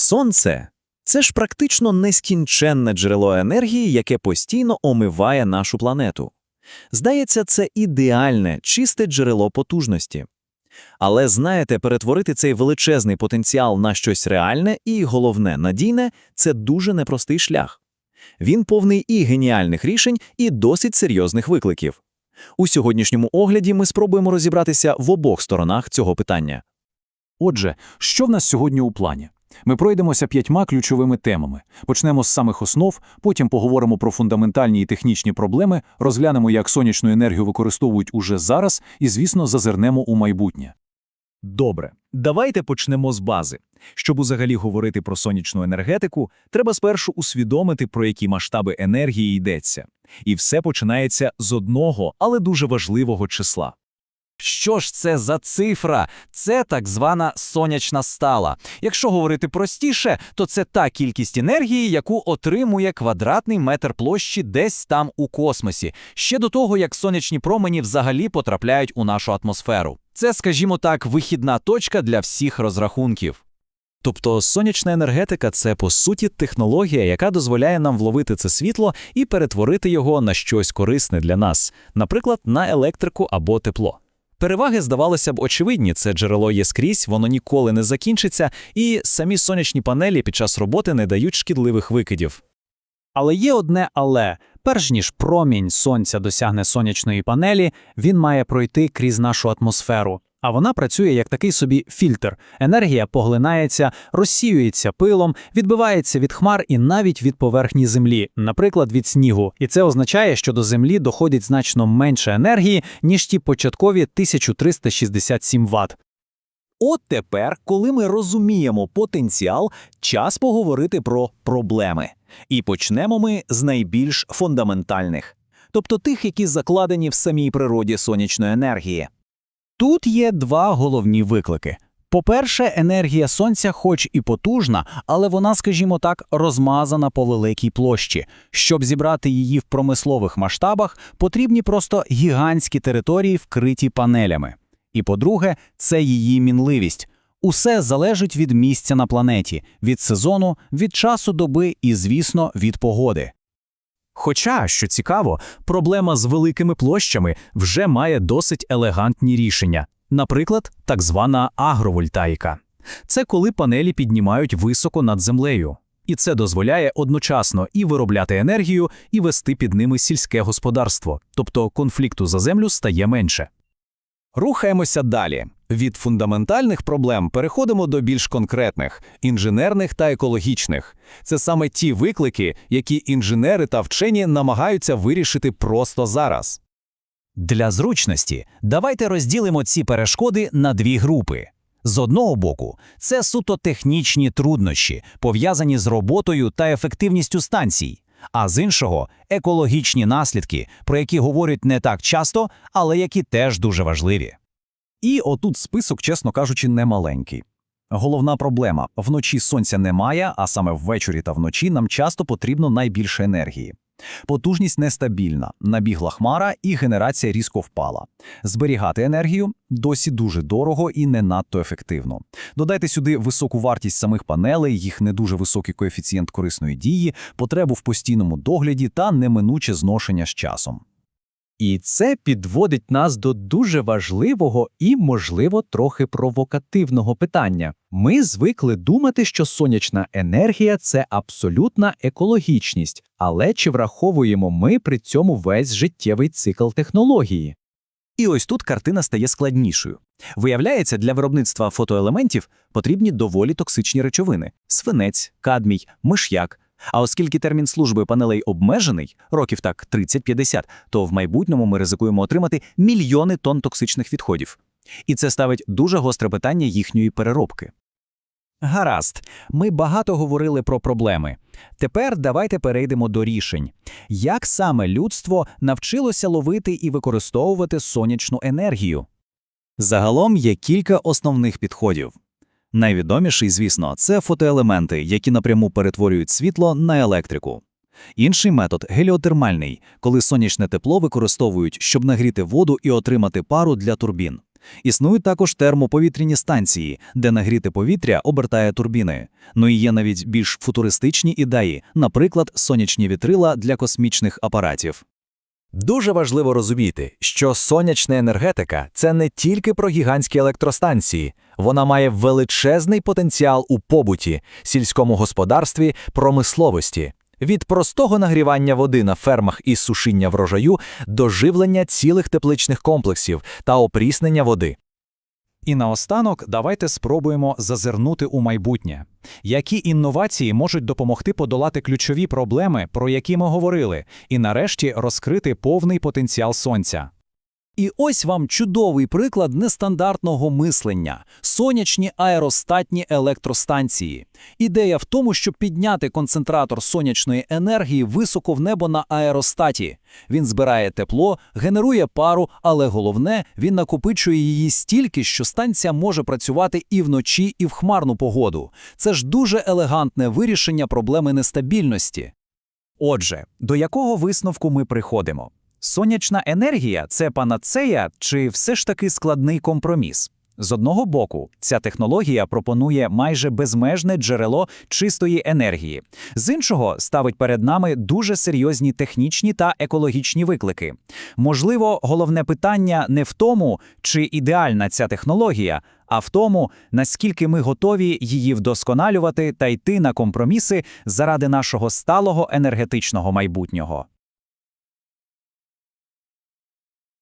Сонце це ж практично нескінченне джерело енергії, яке постійно омиває нашу планету. Здається, це ідеальне, чисте джерело потужності. Але знаєте, перетворити цей величезний потенціал на щось реальне і, головне, надійне це дуже непростий шлях. Він повний і геніальних рішень, і досить серйозних викликів. У сьогоднішньому огляді ми спробуємо розібратися в обох сторонах цього питання. Отже, що в нас сьогодні у плані? Ми пройдемося п'ятьма ключовими темами. Почнемо з самих основ, потім поговоримо про фундаментальні і технічні проблеми, розглянемо, як сонячну енергію використовують уже зараз, і, звісно, зазирнемо у майбутнє. Добре, давайте почнемо з бази. Щоб взагалі говорити про сонячну енергетику, треба спершу усвідомити, про які масштаби енергії йдеться. І все починається з одного, але дуже важливого числа. Що ж це за цифра? Це так звана сонячна стала. Якщо говорити простіше, то це та кількість енергії, яку отримує квадратний метр площі десь там у космосі, ще до того, як сонячні промені взагалі потрапляють у нашу атмосферу. Це, скажімо так, вихідна точка для всіх розрахунків. Тобто сонячна енергетика це по суті технологія, яка дозволяє нам вловити це світло і перетворити його на щось корисне для нас, наприклад, на електрику або тепло. Переваги, здавалося б, очевидні, це джерело є скрізь, воно ніколи не закінчиться, і самі сонячні панелі під час роботи не дають шкідливих викидів. Але є одне але. Перш ніж промінь сонця досягне сонячної панелі, він має пройти крізь нашу атмосферу. А вона працює як такий собі фільтр. Енергія поглинається, розсіюється пилом, відбивається від хмар і навіть від поверхні землі, наприклад, від снігу. І це означає, що до землі доходить значно менше енергії, ніж ті початкові 1367 Вт. От тепер, коли ми розуміємо потенціал, час поговорити про проблеми. І почнемо ми з найбільш фундаментальних, тобто тих, які закладені в самій природі сонячної енергії. Тут є два головні виклики. По-перше, енергія сонця, хоч і потужна, але вона, скажімо так, розмазана по великій площі. Щоб зібрати її в промислових масштабах, потрібні просто гігантські території, вкриті панелями. І по-друге, це її мінливість. Усе залежить від місця на планеті, від сезону, від часу доби і, звісно, від погоди. Хоча, що цікаво, проблема з великими площами вже має досить елегантні рішення. Наприклад, так звана агровольтаїка. Це коли панелі піднімають високо над землею. І це дозволяє одночасно і виробляти енергію, і вести під ними сільське господарство, тобто конфлікту за землю стає менше. Рухаємося далі. Від фундаментальних проблем переходимо до більш конкретних інженерних та екологічних. Це саме ті виклики, які інженери та вчені намагаються вирішити просто зараз. Для зручності давайте розділимо ці перешкоди на дві групи. З одного боку, це суто технічні труднощі, пов'язані з роботою та ефективністю станцій, а з іншого екологічні наслідки, про які говорять не так часто, але які теж дуже важливі. І отут список, чесно кажучи, немаленький. Головна проблема – вночі сонця немає, а саме ввечері та вночі нам часто потрібно найбільше енергії. Потужність нестабільна, набігла хмара і генерація різко впала. Зберігати енергію досі дуже дорого і не надто ефективно. Додайте сюди високу вартість самих панелей, їх не дуже високий коефіцієнт корисної дії, потребу в постійному догляді та неминуче зношення з часом. І це підводить нас до дуже важливого і, можливо, трохи провокативного питання. Ми звикли думати, що сонячна енергія це абсолютна екологічність, але чи враховуємо ми при цьому весь життєвий цикл технології? І ось тут картина стає складнішою. Виявляється, для виробництва фотоелементів потрібні доволі токсичні речовини: свинець, кадмій, миш'як. А оскільки термін служби панелей обмежений, років так 30-50, то в майбутньому ми ризикуємо отримати мільйони тонн токсичних відходів. І це ставить дуже гостре питання їхньої переробки. Гаразд, ми багато говорили про проблеми. Тепер давайте перейдемо до рішень. Як саме людство навчилося ловити і використовувати сонячну енергію? Загалом є кілька основних підходів. Найвідоміший, звісно, це фотоелементи, які напряму перетворюють світло на електрику. Інший метод геліотермальний, коли сонячне тепло використовують, щоб нагріти воду і отримати пару для турбін. Існують також термоповітряні станції, де нагріте повітря обертає турбіни. Ну і є навіть більш футуристичні ідеї, наприклад, сонячні вітрила для космічних апаратів. Дуже важливо розуміти, що сонячна енергетика це не тільки про гігантські електростанції, вона має величезний потенціал у побуті, сільському господарстві, промисловості. Від простого нагрівання води на фермах і сушіння врожаю до живлення цілих тепличних комплексів та опріснення води. І наостанок давайте спробуємо зазирнути у майбутнє. Які інновації можуть допомогти подолати ключові проблеми, про які ми говорили, і нарешті розкрити повний потенціал сонця? І ось вам чудовий приклад нестандартного мислення – сонячні аеростатні електростанції. Ідея в тому, щоб підняти концентратор сонячної енергії високо в небо на аеростаті. Він збирає тепло, генерує пару, але головне, він накопичує її стільки, що станція може працювати і вночі, і в хмарну погоду. Це ж дуже елегантне вирішення проблеми нестабільності. Отже, до якого висновку ми приходимо? Сонячна енергія це панацея чи все ж таки складний компроміс? З одного боку, ця технологія пропонує майже безмежне джерело чистої енергії. З іншого, ставить перед нами дуже серйозні технічні та екологічні виклики. Можливо, головне питання не в тому, чи ідеальна ця технологія, а в тому, наскільки ми готові її вдосконалювати та йти на компроміси заради нашого сталого енергетичного майбутнього.